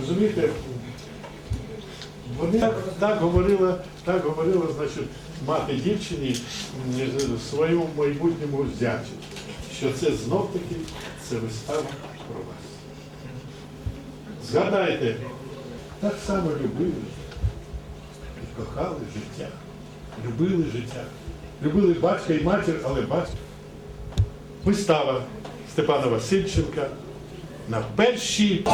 Розумієте, вони так, так говорила, так говорила, значить, мати дівчині своєму майбутньому зятю, що це знов таки це вистава про вас. Згадайте, так само любили і кохали життя, любили життя, любили батька і матір, але батька. Вистава Степана Васильченка на першій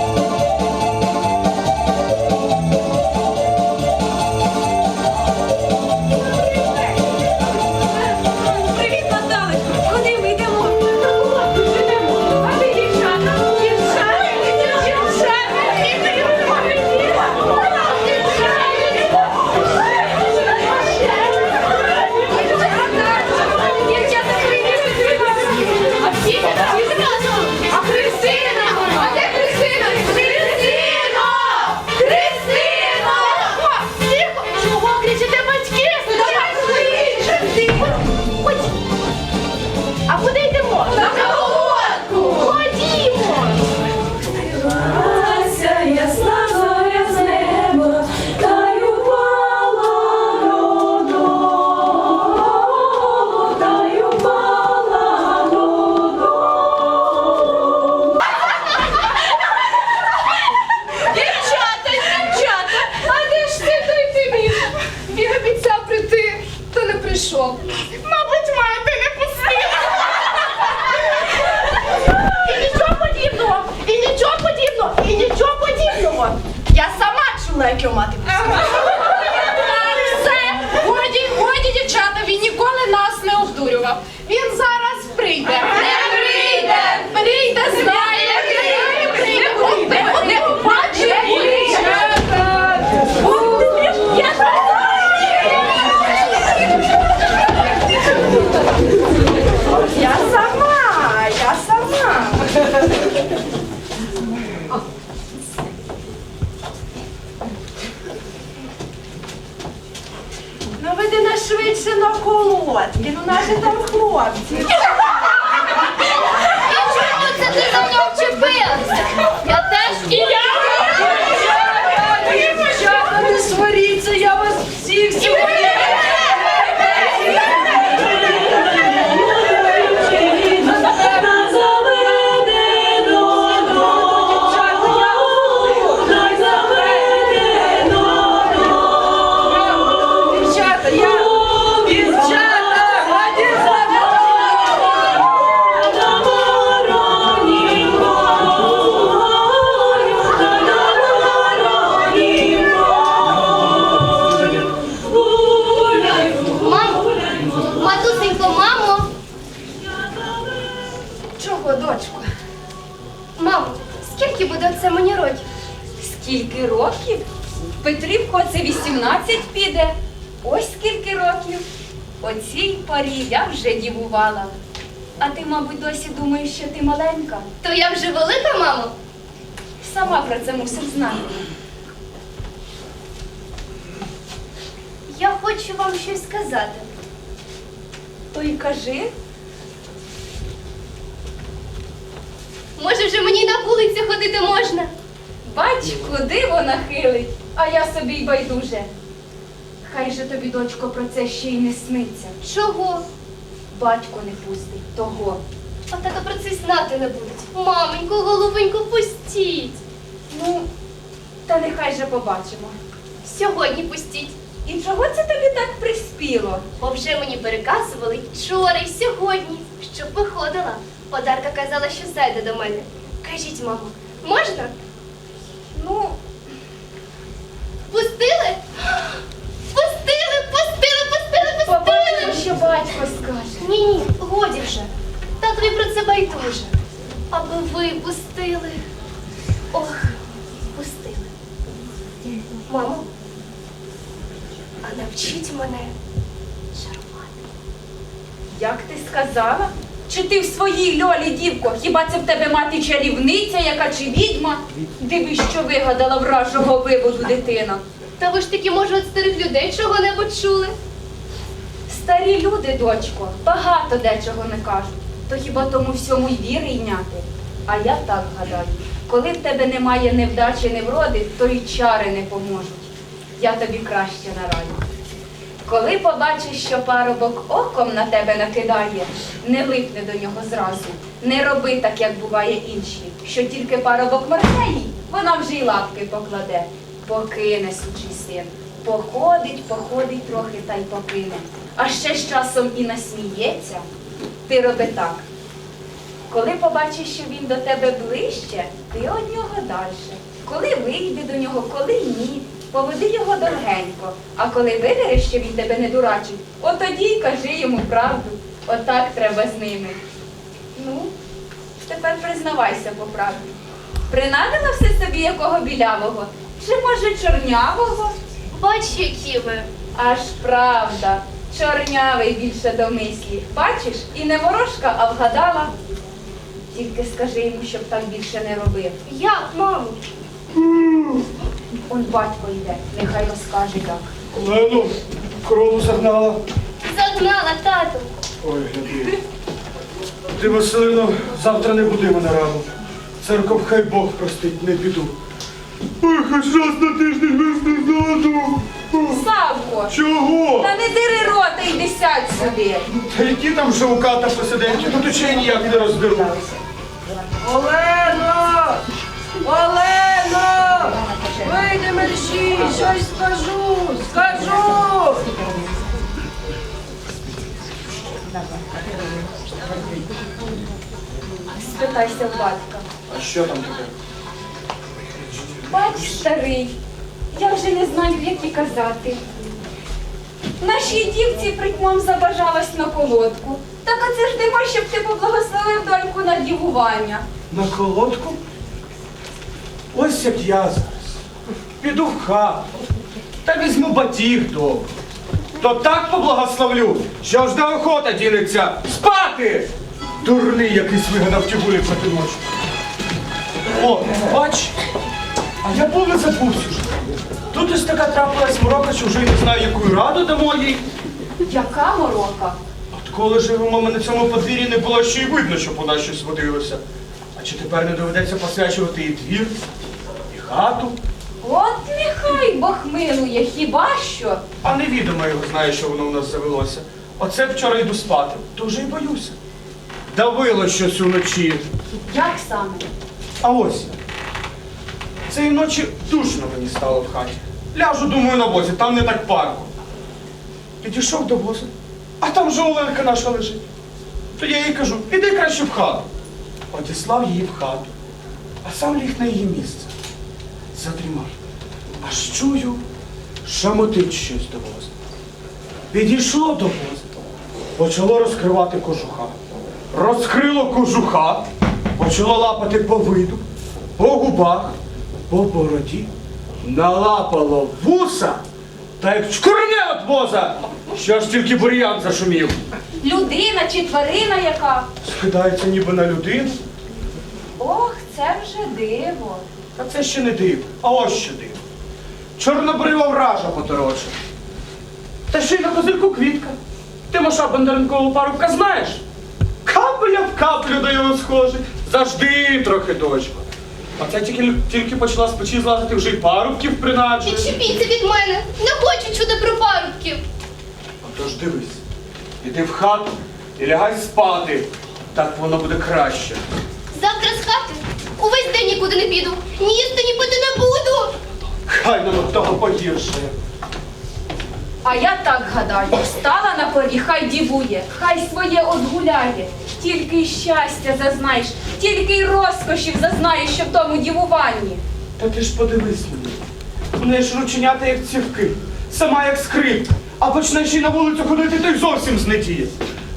chiamati Дочко? Мамо, скільки буде це мені років? Скільки років? Петрівко, це 18 піде. Ось скільки років. О цій порі я вже дівувала. А ти, мабуть, досі думаєш, що ти маленька. То я вже велика, мамо? Сама про це мусиш знати. Я хочу вам щось сказати. То й кажи, Може, вже мені на вулиці ходити можна? бач, куди вона хилить, а я собі й байдуже. Хай же тобі, дочко, про це ще й не сниться. Чого? Батько не пустить того. А тато про це знати не будуть. Маменько, голубенько, пустіть. Ну, та нехай же побачимо. Сьогодні пустіть. І чого це тобі так приспіло? Бо вже мені переказували вчора і сьогодні, щоб виходила. Одарка казала, що зайде до мене. Кажіть, мамо, можна? Ну, Пустили? Пустили, пустили, пустили, побачимо, пустили. що батько скаже. Ні, ні, годі вже. Татові про це байдуже. Аби ви пустили. Ох, пустили. Мамо, а навчіть мене чарувати. Як ти сказала? Чи ти в своїй льолі, дівко? Хіба це в тебе мати чарівниця, яка чи відьма? Дивись, що вигадала вражого виводу дитина. Та ви ж таки, може, від старих людей чого-небудь чули? Старі люди, дочко, багато дечого не кажуть. То хіба тому всьому й віри йняти? А я так гадаю. Коли в тебе немає невдачі, невроди, то й чари не поможуть. Я тобі краще нараджу. Коли побачиш, що парубок оком на тебе накидає, не липни до нього зразу. Не роби так, як буває інші, що тільки парубок моргне їй, вона вже й лапки покладе. Покине сучий син. Походить, походить трохи та й покине. А ще з часом і насміється. Ти роби так. Коли побачиш, що він до тебе ближче, ти од нього далі. Коли вийди до нього, коли ні, поведи його довгенько. А коли видереш, що він тебе не дурачить, от тоді й кажи йому правду. Отак треба з ними. Ну, тепер признавайся по правді. Принадила все собі якого білявого? Чи може чорнявого? Бач, які ви. Аж правда, чорнявий більше до мислі. Бачиш, і не ворожка, а вгадала. Тільки скажи йому, щоб так більше не робив. Як, мамо? Он батько йде, нехай розкаже як. Лену, корову загнала. Загнала тату. Ой, гляди. Ти, Василино, завтра не буди мене рано. Церков хай Бог простить, не піду. Ой, хоч раз на тиждень вести ззаду. Савко, Чого? та не дири рота йди сядь сюди. Та які там шовката посиденьки, тут очей ніяк не розберу. Олено! Олено! Вийди мерщій, щось скажу, скажу! Спитайся в батька. А що там таке? Бач, старий, я вже не знаю, як і казати. Нашій дівці притьмом забажалась на колодку. Так оце ж дима, щоб ти поблагословив доньку на дівування. На колодку? Ось як я зараз. Піду в хату. Та візьму батіг довго. То так поблагословлю, що аж до охота ділиться. Спати! Дурний якийсь вигадав тягулі проти ночі. О, бач, а я був не забувся вже. Тут ось така трапилась морока, що вже й не знаю, яку раду дамо їй. Яка морока? От коли живемо ми на цьому подвір'ї, не було ще й видно, щоб у нас щось водилося. А чи тепер не доведеться посвячувати і двір, і хату? От нехай Бог милує, хіба що? А невідомо його знає, що воно у нас завелося. Оце вчора йду спати, то вже й боюся. Давило щось уночі. Як саме? А ось я. Цієї ночі душно мені стало в хаті. Ляжу, думаю, на возі, там не так парко. Підійшов до воза, а там же Оленка наша лежить. То я їй кажу, іди краще в хату. Одіслав її в хату, а сам ліг на її місце. Задрімав. Аж чую, шамотить щось до воза. Підійшло до воза, почало розкривати кожуха. Розкрило кожуха, почало лапати по виду, по губах, по бороді, налапало вуса та як чкурне от воза, що ж тільки бур'ян зашумів. Людина чи тварина яка? Скидається ніби на людину. Ох, це вже диво. Та це ще не диво, а ось що диво. Чорнобрива вража потороча. Та ще й на козирку квітка. Ти Маша Бондаренкову парубка знаєш? Капля в каплю до його схожий. Завжди трохи дочко. А це тільки, тільки почала з печі злазити вже й парубків принаджує. Відчепіться від мене. Не хочу чути про парубків. Отож дивись, іди в хату і лягай спати. Так воно буде краще. Увесь день нікуди не піду. Ні їсти, ні пити не буду. Хай нам від того погіршає. А я так гадаю, стала на порі, хай дівує, хай своє одгуляє. Тільки й щастя зазнаєш, тільки й розкошів зазнаєш, що в тому дівуванні. Та ти ж подивись мені. В неї ж рученята як цівки, сама як скрипка. А почнеш і на вулицю ходити, то й зовсім знетіє.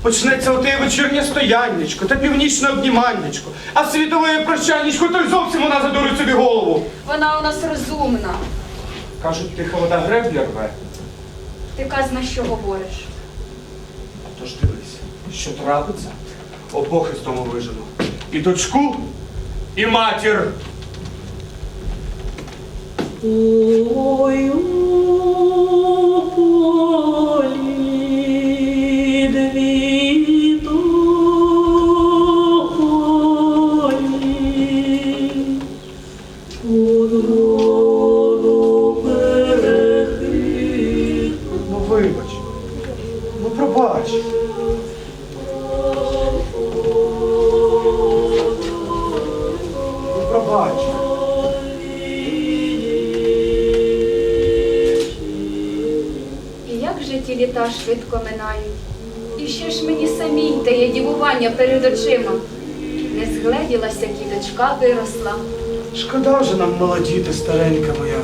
Почнеться оте вечірнє стояннячко та північне обніманнячко, а світове прощаннячко, то й зовсім вона задурить собі голову. Вона у нас розумна. Кажуть, тиха вода гребля рве. Ти казна, що говориш. Тож дивись, що трапиться, обох із дому вижену. І дочку, і матір. Ой, у полі як же ті літа швидко минають. Дає дівування перед очима. Не згледілася кіточка виросла. Шкода вже нам молодіти, старенька моя.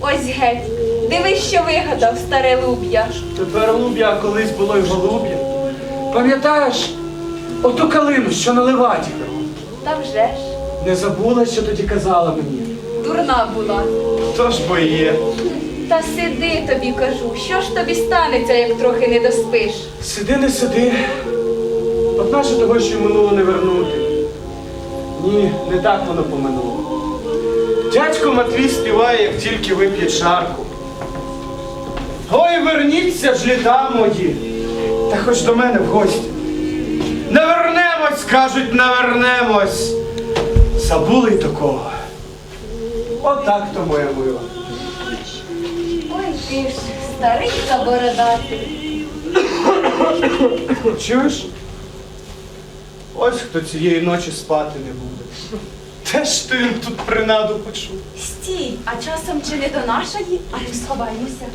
Ось геть, дивись, що вигадав старе луб'я. Тепер луб'я, а колись було й голуб'я. Пам'ятаєш оту калину, що наливати? Та вже ж, Не забула, що тоді казала мені. дурна була. То ж бо є. Та сиди тобі кажу, що ж тобі станеться, як трохи не доспиш? Сиди, не сиди. Одначе того, що минуло не вернути. Ні, не так воно поминуло. Дядько Матвій співає, як тільки вип'є чарку. Ой, верніться ж літа мої, та хоч до мене в гості. Не вернемось, кажуть, не вернемось. Забули й такого. Отак то моя мила. Ой ти ж, старий та бородатий. Чуєш? Ось хто цієї ночі спати не буде. Де ж ти він тут принаду почув? Стій, а часом чи не до нашої, а не сховаймося.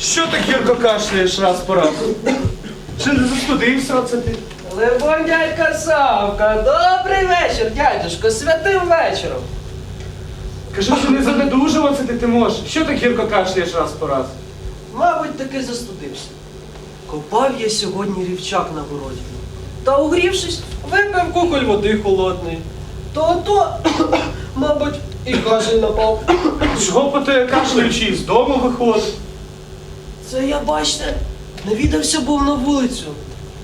Що ти гірко кашляєш раз по раз? Чи не застудився оце ти? Левон дядька Савка, добрий вечір, дядюшко, святим вечором. Кажи, що не занедужуватися ти, ти можеш. Що ти гірко кашляєш раз по раз? Мабуть, таки застудився. Копав я сьогодні рівчак на городі. Та угрівшись, випив куколь води холодної. То то, мабуть, і кашель напав. Чого по тебе кашляючи з дому виходить? Це я, бачите, навідався був на вулицю.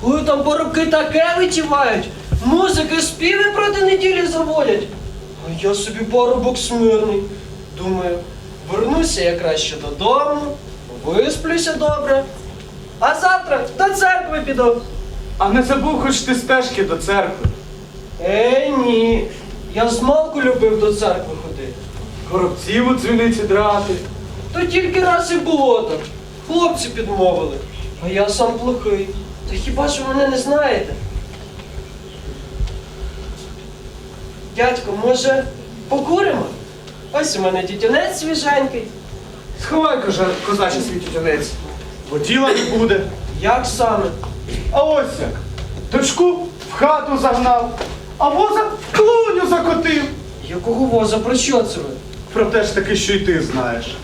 Коли там поробки таке витівають, музики, співи проти неділі заводять. А я собі парубок смирний. Думаю, вернуся я краще додому, висплюся добре. А завтра до церкви піду. А не забув хоч ти стежки до церкви. Е, ні. Я змалку любив до церкви ходити. Горобців у дзвіниці драти. То тільки раз і було так. Хлопці підмовили. А я сам плохий. Та хіба ж ви мене не знаєте? Дядько, може, покуримо? Ось у мене тютюнець свіженький. Сховай, кожа, козачий свій тютюнець, бо діла не буде. Як саме? А ось як. Дочку в хату загнав, а воза в клуню закотив. Якого воза? Про що це ви? Про те ж таки, що й ти знаєш.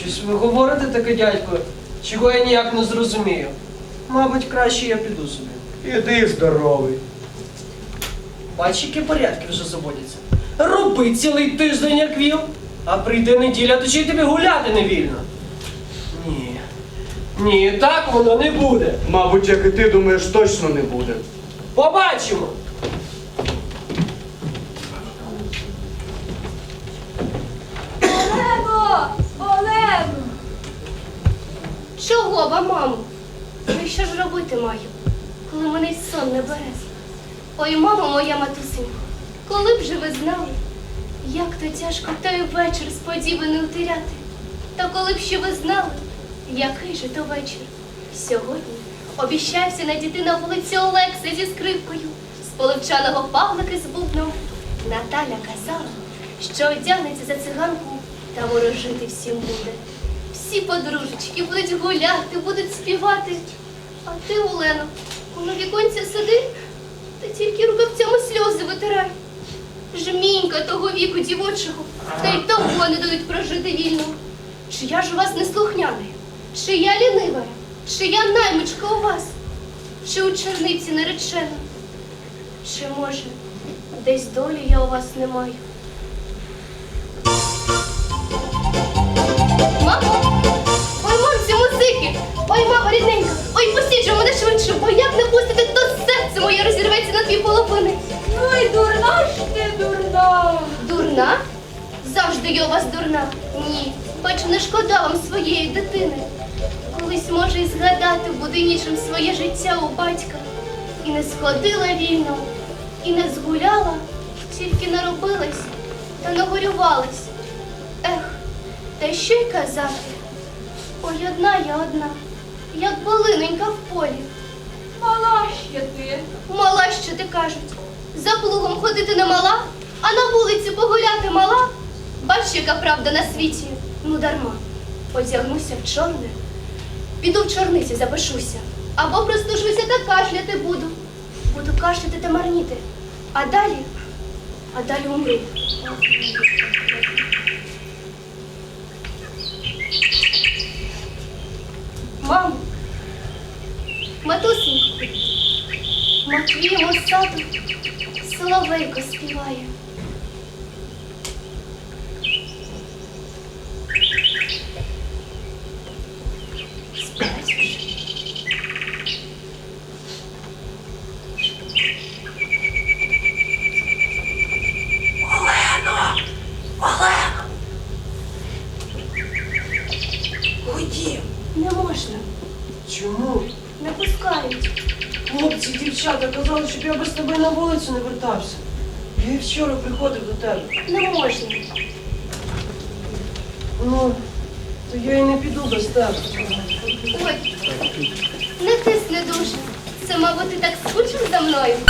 Щось ви говорите таке, дядько, чого я ніяк не зрозумію. Мабуть, краще я піду собі. Іди здоровий. Бач, які порядки вже заводяться. Роби цілий тиждень, як віл, а прийде неділя, то чи й тобі гуляти не вільно. Ні. Ні, так воно не буде. Мабуть, як і ти думаєш, точно не буде. Побачимо. Олего! Олего! Чого вам, мамо? Ну і що ж робити маю, коли мене й сон не бере? Ой, мамо моя матусенько, коли б же ви знали, як то тяжко той вечір сподіваний утеряти. Та коли б ще ви знали, який же то вечір. Сьогодні обіщався на вулиці Олекса зі скрипкою, з половчаного павлики з бубном. Наталя казала, що одягнеться за циганку та ворожити всім буде. Всі подружечки будуть гуляти, будуть співати. А ти, Олено, на віконці сиди та тільки рукавцями сльози витирай. Жмінька того віку дівочого, та й того не дають прожити вільно. Чи я ж у вас не слухняний? Чи я лінива? Чи я наймичка у вас? Чи у черниці наречена? Чи може, десь долі я у вас не маю? Музики! Ой, мама рідненька! Ой, пустіть же мене швидше, бо як не пустите, то серце моє розірветься на дві половини. Ну і дурна ж ти дурна. Дурна? Завжди я у вас дурна. Ні, Бачу, не шкода вам своєї дитини. Колись може і згадати буде нічим своє життя у батька. І не сходила вільно, і не згуляла, тільки наробилась та нагорювалась. Ех, та що й казати. Ой, одна я одна, як болинонька в полі. Мала ще ти. Мала, що ти кажуть. За плугом ходити не мала, а на вулиці погуляти мала. Бач, яка правда на світі. Ну дарма. Одягнуся в чорне, піду в чорниці запишуся. Або простужуся та кашляти буду. Буду кашляти та марніти. А далі, а далі умру. Мамо, матусеньку, Матвієму саду соловейко співає. Спать вже. Ходім. Не можна, Чому? не пускають. Хлопці, дівчата щоб я без тебе на вулицю не вертався. Я і вчора приходив до тебе. Не можна. Ну, то я і не піду без тебе. Ой, не тисни дуже. Це, мабуть, ти так скучив за мною.